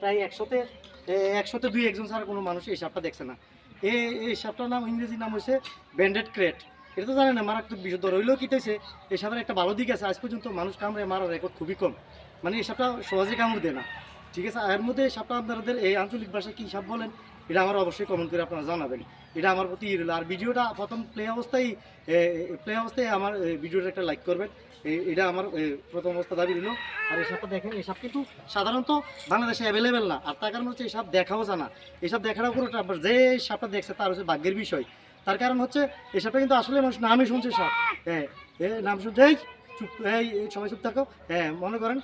প্রায় একশোতে একশোতে দুই একজন ছাড়া কোনো মানুষ এই দেখছে না। এই নাম নাম ব্যান্ডেড ক্রেট। এটা তো বিশুদ্ধ। এই একটা ভালো দিক আছে, আজ পর্যন্ত মানুষ কামড়ে মারার রেকর্ড খুবই কম। মানে এই সাপটা সহজে কামড় দেয় না। ঠিক আছে? এর মধ্যে সাপটা আপনাদের এই আঞ্চলিক ভাষায় কী সাপ বলেন, এটা আমার অবশ্যই কমেন্ট করে আপনারা জানাবেন। এটা আমার প্রতি ই রইল। আর ভিডিওটা প্রথম প্লে অবস্থায় প্লে অবস্থায় আমার ভিডিওটা একটা লাইক করবেন। এটা আমার প্রথম অবস্থা দাবি দিল আর এই সাপটা দেখেন, এই সাপ কিন্তু সাধারণত বাংলাদেশে অ্যাভেলেবেল না। আর তার কারণ হচ্ছে এই সাপ দেখাও জানা। এই সাপ দেখাটাও আবার যে সাপটা দেখছে তার হচ্ছে ভাগ্যের বিষয়। তার কারণ হচ্ছে এই সাপটা কিন্তু আসলে মানুষ নামই শুনছে সাপ। হ্যাঁ নাম শুনছে, এই, চুপ, এই সবাই চুপ থাকো। হ্যাঁ মনে করেন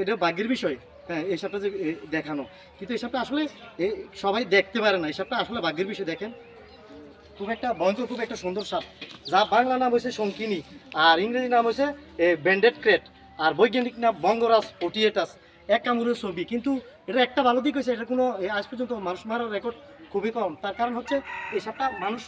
এটা ভাগ্যের বিষয়। হ্যাঁ এই সাপটা যে দেখানো। কিন্তু এই সাপটা আসলে সবাই দেখতে পারে না। এই সাপটা আসলে ভাগ্যের বিষয়, দেখেন। খুব একটা ভয়ঙ্কর, খুব একটা সুন্দর সাপ। যা বাংলা নাম হচ্ছে শঙ্কিনী, আর ইংরেজি নাম হচ্ছে ব্যান্ডেড ক্রেট, আর বৈজ্ঞানিক নাম বঙ্গরাজ ফোর্টিয়েটাস এক কামড়ের ছবি। কিন্তু এটা একটা ভালো দিক হয়েছে, এটা কোনো আজ পর্যন্ত মানুষ মারার রেকর্ড খুবই কম। তার কারণ হচ্ছে, এই সাপটা মানুষ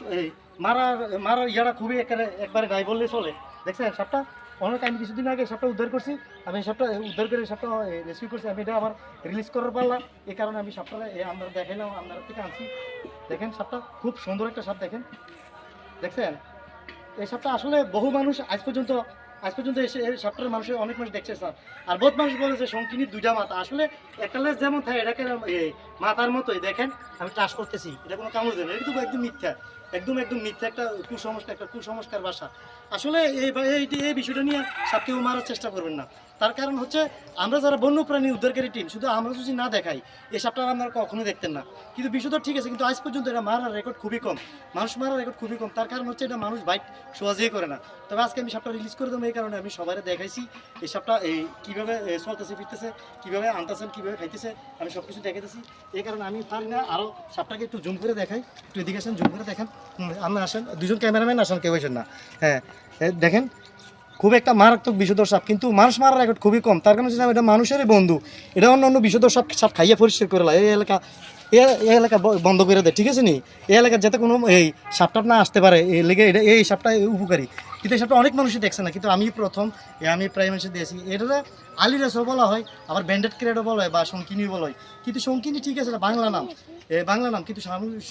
মারার মারার ইয়াটা খুবই একবারে গায়ে বললে চলে। দেখছেন, সাপটা অনেক আমি কিছুদিন আগে সবটা উদ্ধার করছি। আমি সবটা, উদ্ধার করে সবটা রেস্কিউ করছি। আমি এটা আমার রিলিজ করার পারলাম। এই কারণে আমি সবটা আমরা দেখাইলাম, আমরা থেকে আনছি। দেখেন সাপটা খুব সুন্দর একটা সাপ দেখেন। দেখছেন? এই সাপটা আসলে বহু মানুষ আজ পর্যন্ত আজ পর্যন্ত এসে সাপটার মানুষের অনেক মানুষ দেখছে, স্যার। আর বহুত মানুষ বলে যে শঙ্কিনীর দুইটা মাথা। আসলে একটা লেস যেমন থাকে, এটাকে মাথার মতোই। দেখেন, আমি চাষ করতেছি। এটা কোনো কামড় দেবে এটা তো একদম মিথ্যা। একদম একদম মিথ্যা একটা কুসংস্কার একটা কুসংস্কার বাসা আসলে এই এই এই বিষয়টা নিয়ে সাপকেও মারার চেষ্টা করবেন না। তার কারণ হচ্ছে আমরা যারা বন্যপ্রাণী উদ্ধারকারী টিম শুধু আমরা যদি না দেখাই এই সাপটা আপনারা কখনো দেখতেন না। কিন্তু বিষয়টা ঠিক আছে কিন্তু আজ পর্যন্ত এটা মারার রেকর্ড খুবই কম। মানুষ মারার রেকর্ড খুবই কম। তার কারণ হচ্ছে এটা মানুষ বাইক সহজেই করে না। তবে আজকে আমি সাপটা রিলিজ করে দেবো এই কারণে আমি সবাই দেখাইছি এই সাপটা এই কীভাবে চলতেছে ফিরতেছে কীভাবে আনতেছেন কীভাবে খাইতেছে আমি সব কিছু দেখাইতেছি। এই কারণে আমি পারি না আরও সাপটাকে একটু জুম করে দেখাই একটু এদিকে আসেন জুম করে দেখেন। হুম, আপনি আসেন। দুজন ক্যামেরাম্যান আসেন কেউ আসেন না। হ্যাঁ দেখেন খুব একটা মারাত্মক বিষধর সাপ, কিন্তু মানুষ মারার রেকর্ড খুবই কম। তার কারণে হচ্ছে এটা মানুষেরই বন্ধু। এটা অন্য অন্য বিষধর সাপ সাপ খাইয়ে পরিষ্কার করে এই এলাকা এ- এই এলাকা বন্ধ করে দেয় ঠিক আছে নি? এই এলাকার যাতে কোনো এই সাপটাপ না আসতে পারে এই লেগে এটা এই সাপটা উপকারী। কিন্তু এই সাপটা অনেক মানুষই দেখছে না কিন্তু আমি প্রথম আমি প্রায় মানুষের দিয়েছি এটা আলিরাসও বলা হয় আবার ব্যান্ডেড ক্রেডও বলা হয় বা শঙ্কিনীও বলা হয়। কিন্তু শঙ্কিনী ঠিক আছে এটা বাংলা নাম। বাংলা নাম কিন্তু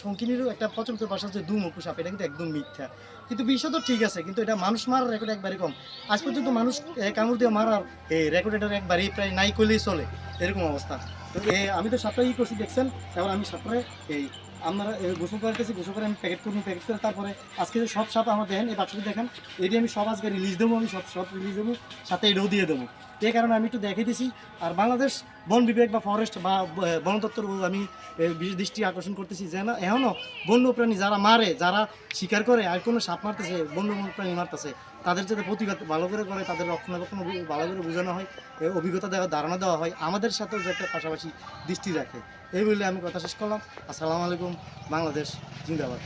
শঙ্কিনীরও একটা প্রচলিত ভাষা হচ্ছে দু মুখু সাপ এটা কিন্তু একদম মিথ্যা। কিন্তু বিষয় তো ঠিক আছে কিন্তু এটা মানুষ মারার রেকর্ড একবারই কম। আজ পর্যন্ত মানুষ কামড় দিয়ে মারার এই রেকর্ড এটার একবারই প্রায় নাই করলেই চলে এরকম অবস্থা। তো এ, আমি তো সাপটা ই করছি দেখছেন? এবার আমি সাপটারে এই আপনারা গোসল করতেছি গোসল করে আমি প্যাকেট করব প্যাকেট করে তারপরে আজকে যে সব সাপ আমার দেখেন, এই বাক্সটি দেখেন, এটি আমি সব আজকে রিলিজ দেবো, আমি সব সব রিলিজ দেবো, সাথে এটাও দিয়ে দেবো। এই কারণে আমি একটু দেখে দিছি। আর বাংলাদেশ বন বিভাগ বা ফরেস্ট বা বন দপ্তর আমি বিশেষ দৃষ্টি আকর্ষণ করতেছি যে না এখনও বন্য প্রাণী যারা মারে, যারা শিকার করে, আর কোনো সাপ মারতেছে, বন্য প্রাণী মারতেছে, তাদের যাতে প্রতিবাদ ভালো করে করে, তাদের রক্ষণাবেক্ষণ ভালো করে বোঝানো হয় অভিজ্ঞতা দেওয়া, ধারণা দেওয়া হয়, আমাদের সাথেও যাতে পাশাপাশি দৃষ্টি রাখে। এই বলে আমি কথা শেষ করলাম। আসসালামু আলাইকুম, বাংলাদেশ জিন্দাবাদ।